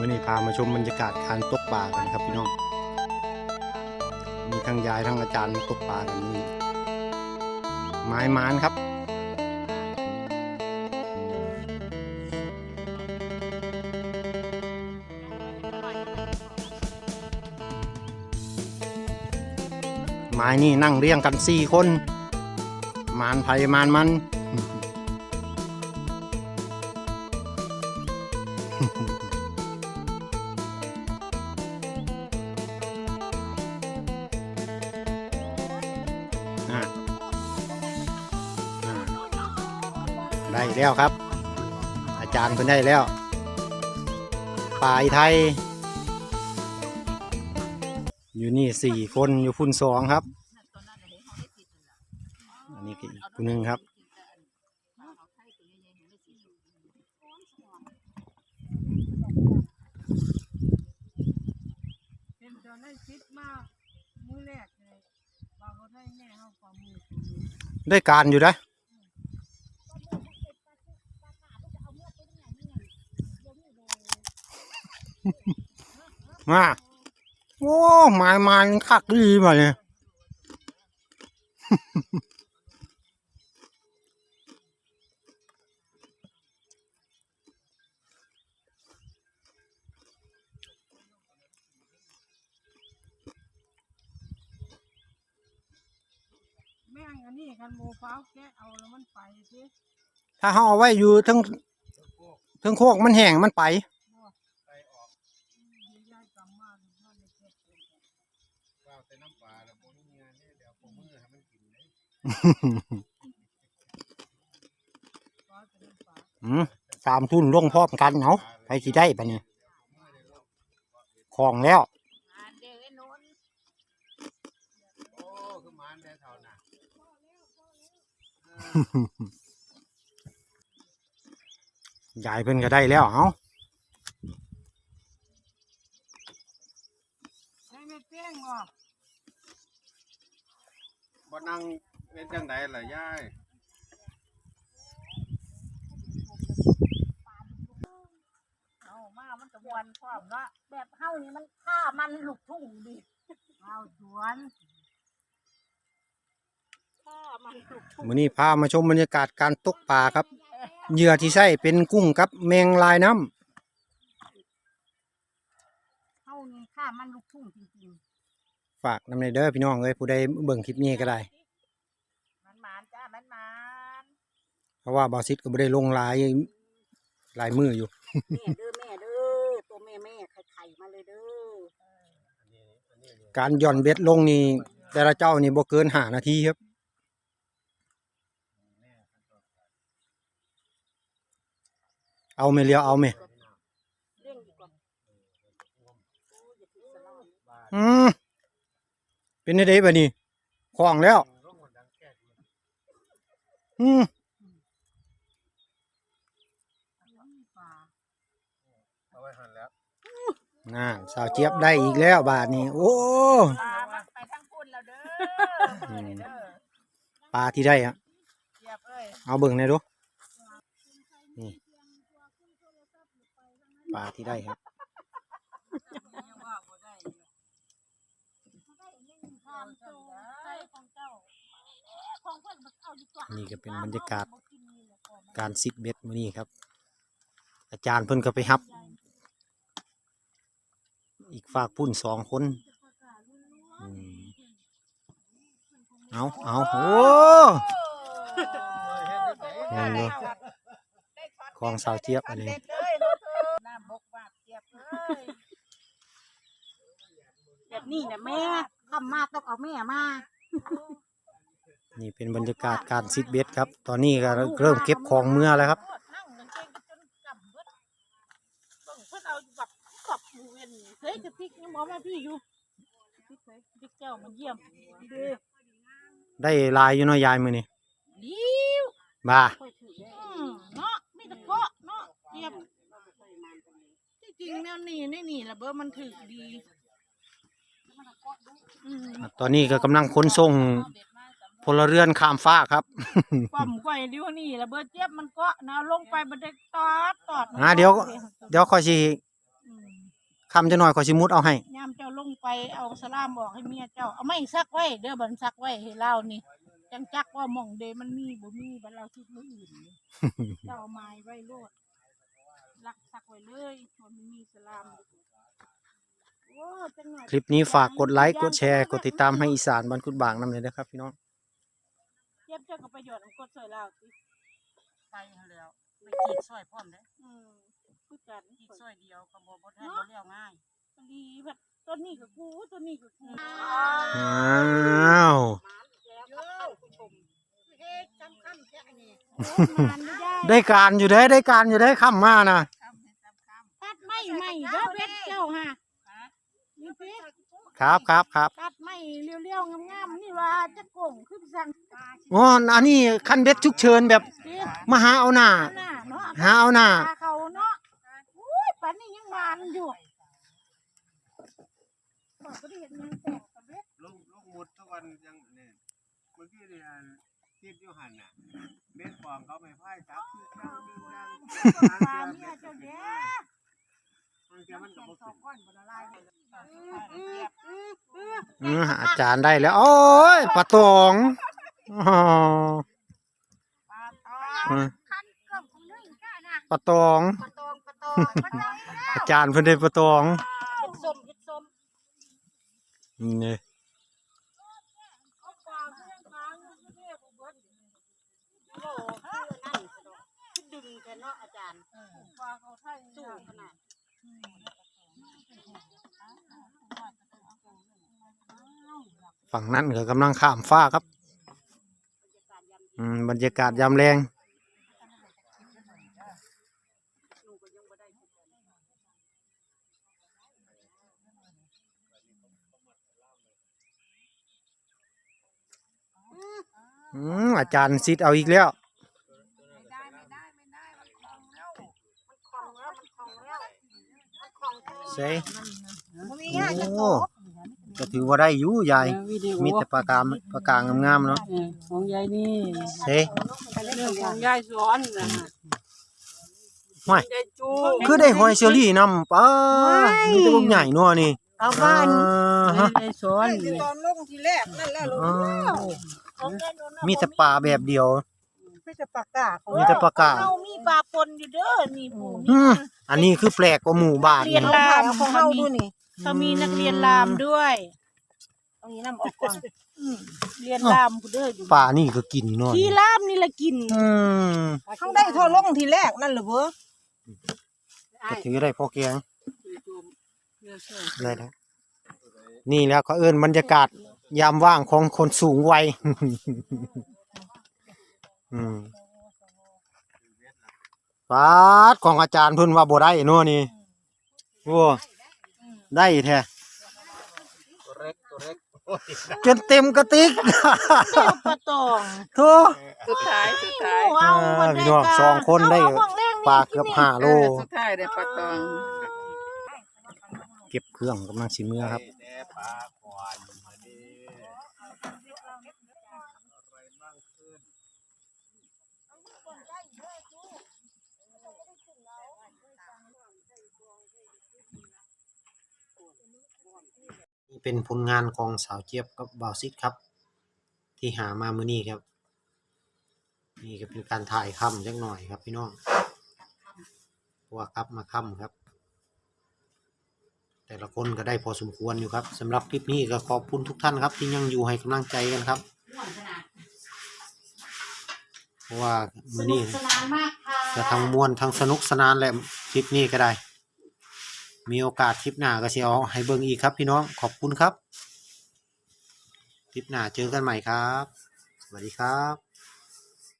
มื่อนี้พามาชมบรรยากาศการตกปลากันครับพี่น้อง มีทั้งยายทั้งอาจารย์ตกปลากันนี่ไม้มานครับไม้นี่นั่งเรียงกันสี่คน มานไผ่มานมัน ได้แล้วครับ อาจารย์เพิ่นได้แล้วปลายไทย อยู่นี่สี่คนอยู่พุ่นสองครับ อันนี้ก็อีกคนหนึ่งครับได้คิดมากมือยบางคนให้แม่ได้การอยู่นะ มาโอ้หมายมายังคักดีมาเนี่ยแม่งอันนี้คันโมฟ้าวแกะเอาแล้วมันไปสิถ้าเขาเอาไว้อยู่ทั้งทั้งโคกมันแห้งมันไป ยายกำมาถึงท่านในแกะ ว้าวแต่น้ำปลาแล้วพวกนี้เนี่ยเดี๋ยวผมมือให้มันกินเลย ฟ้าวเป็นน้ำปลา อืมสามทุนลงพร้อมกันเนาะไปสิได้ปะเนี่ยของแล้วเด็กไอ้นนโอ้คือหมันได้เท่าน่ะยายเพิ่นก็ได้แล้ว เอ้า ให้แม่เปี้ยงบ่ บ่นั่งเป็นจังไดล่ะยาย เอามา มันจะวันพร้อมเนาะแบบเฮานี่มันฆ่ามันลูกทุ่งดิเอาสวนฆ่ามันลูกทุ่งมื้อนี้พามาชมบรรยากาศการตกปลาครับ เหยื่อที่ใช้เป็นกุ้งกับแมงลายน้ำเฮานี่ฆ่ามันลูกทุ่งจริงฝากนำในเด้อพี่น้องเอ้ยผู้ใดเบิ่งคลิปนี้ก็ได้ ๆมันหมานจ้ามันหมานเพราะว่าบอสิทก็บ่ได้ลงลายลายมืออยู่แม่เด้อแม่เด้อตัวแม่แม่ไข่ไข่มาเลยเด้อ การหย่อนเบ็ดลงนี่แต่ละเจ้านี่บ่เกินห้านาทีครับ เอาไม่เลียวเอาไหมเร่งดีกว่าอืมเป็นได้บัดนี้คล้องแล้ว อืมเอาไว้หันแล้ว น่าสาวเจี๊ยบได้อีกแล้วบาทนี้ โอ้ปลามันไปทั้งพุ่นแล้วเด้ออืมเด้อปลาที่ได้อะเยียบเอ้ยเอาเบิ่งหน่อยดูนี่ปลาที่ได้ครับยังว่าบ่ได้อยู่ข้ามโตใส่ของเจ้าของเพิ่นบ่เอาดีกว่านี่ก็เป็นบรรยากาศการซิดเบ็ดมื้อนี้ครับ อาจารย์เพิ่นก็ไปฮับ อีกฝากพุ่นสองคนอืมเอาเอาโอ้เงินเลยของสาวเจี๊ยบอันนี้เด็ดเลยน้ำบกบาดเจี๊ยบเอ้ยแบบนี้น่ะแม่ทำมาต้องเอาแม่มานี่เป็นบรรยากาศการซิดเบ็ดครับ ตอนนี้ก็เริ่มเก็บของเมื่อแล้วครับ นั่งกางเกงจนกำเบิดต้องเพิ่นเอาแบบกอบหมูเวนเฮ้ ยกระติกยังบอกมาพี่อยู่กระติกเฮ้ยกระติกเจ้ามันเยี่ยมเด้อได้ลายอยู่เนาะยายมื้อนี้ลิ้วบ้าอืมเนาะไม่ตะเกาะเนาะเยี่ยมที่จริงแนวนี้นี่นี่ระเบิดมันถึกดีอืมตอนนี้ก็กำลังขนส่งพลเรือนข้ามฟ้ากครับ ป้อมไข่ดิ้วนี่ระเบิดเจ็บมันเกาะนะลงไปบันไดตอดตอดอ่าเดี๋ยว เดี๋ยวค่อยสิอืม คำจะหน่อยขอชิมุดเอาให้ยามเจ้าลงไปเอาสลามบอกให้เมียเจ้าเอาไม่ซักไว้ เด้อบันซักไว้ให้เล่านี่จังจักว่าหม่องเดมันมีบ่มีบันเราคิดมืออื่นนี่เจ้าเอาไม้ไว้โลดลักซักไว้เลยว่ามันมีสลามโอ้จังหน่อยคลิปนี้ฝากกดไลค์กดแชร์กดติดตามให้อีสานบันคุดบางนำเลยนะครับพี่น้องเทียบเจ้ากับประโยชน์ของกดสวยเราสิไปหั้นแหล้วไปขีดซอยพร้อมเด้อืม คือกันขีดซอยเดียวก็บ่บ่ทันบ่เลี้ยวง่ายดีแบบต้นนี้กับกูต้นนี้กับกูอ้าวโอ้มันไม่ได้ได้การอยู่ได้ได้การอยู่ได้คำมานะตัดไม่ไม่เด้อเพชรเจ้าฮะนี่เพชรครับครับครับตัดไม่เรียวๆงามๆนี่ว่าจะโก่งขึ้นสั่งอ๋ออันนี้คันเบ็ดฉุกเฉินแบบเพชรมาหาเอาหน้าหน้าเนาะหาเอาหน้าตเขาเนาะ อุ้ยปันนี้ยังมานอยู่บอกก็ได้เห็นยังแตกกับเพชรลูกลูกหมุดทุกวันยังเนี่ยเมื่อกี้เนี่ยคิดอยู่หันน่ะเบ็ดฟองเขาไม่พ่ายจับคือจังคือจังปลาเนี่ยเจ้าเด้บางทีมันก็บ่ขึ้นอืมอาจารย์ได้แล้ว โอ้ยปลาตองอ๋ออืมปลาตองปลาตองปลาต องปลาตองอาจารย์เพิ่นได้ปลาตองเห็ดส้มเห็ดส้มนี่เอาปลาเรื่องปลาเรื่องเรียกเบิดโอ้คือนั่นสะดอกคือดึงกันเนาะอาจารย์ปลาเขาไทยสู้ขนาดฝั่งนั้นก็กำลังข้ามฟ้าครับอืมบรรยากาศยามแรง อืมอาจารย์ซิดเอาอีกแล้วของแล้ว มันของแล้ว มันของทั้งใช่มันมีง่ายจะโอ้ก็ถือว่าได้อยู่ยาย วิดีโอมีแต่ปากกาปากกางามๆเนาะเออของยายนี่เซ่เรื่องของยายสอนนะฮะห้อยยายจูคือได้หอยเชอรี่นำป้ามีแต่ลูกใหญ่นัวนี่เอาบ้านอ่าฮะยายสอน ตอนลงทีแรกนั่นแหละลูกอ่าของแกโดน มีแต่ปลาแบบเดียวมีแต่ปากกาของมีแต่ปลากาเฮามีปลาปนอยู่เด้อนี่ผู้อืมีมอันนี้คือแปลกกว่าหมู่บ้านเรียนนี่รามของเฮาดูนี่อืมเขามีนักเรียนรามด้วยเอางี้นำออกก่อนอืมเรียนรามผู้เด้ออยู่ปลานี่ก็กินเนาะที่รามนี่ละกินอืมเขาได้โทรลงทีแรกนั่นเหรือเบ้อก็ถือได้พอแกงยายสอนได้แล้วนี่แล้วก็เอิ้นบรรยากาศ ยามว่างของคนสูงวัยอืมปาดของอาจารย์เพิ่นว่าบ่ได้เนาะนี่โอ้ได้แท้ตัวเล็กตัวเล็กจนเต็มกระติกเจ้าปลาตองโธ่สุดท้ายสุดท้ายเอาอ่าพี่น้องสองคนได้เอาห่วงแรกนี่ปลาเกือบห้าโลเออสุดท้ายได้ปลาตอง เก็บเครื่องกำลังสิเมื่อครับ แต่ปลาก่อนมาดิอะไรบ้างขึ้น นี่เป็นผลงานของสาวเจี๊ยบกับบ่าวซิดครับ ที่หามามือนี้ครับ นี่ก็เป็นการถ่ายค่ำจักหน่อยครับพี่น้องเพราะว่าครับมาค่ำครับ แต่ละคนก็ได้พอสมควรอยู่ครับสำหรับคลิปนี้ก็ขอบคุณทุกท่านครับ ที่ยังอยู่ให้กำลังใจกันครับ เพราะว่ามื้อนี้สนานมากค่ะก็ทั้งม่วนทั้งสนุกสนานแหละคลิปนี้ก็ได้ มีโอกาสคลิปหน้าก็สิเอาให้เบิ่งอีกครับ พี่น้องขอบคุณครับ คลิปหน้าเจอกันใหม่ครับ สวัสดีครับ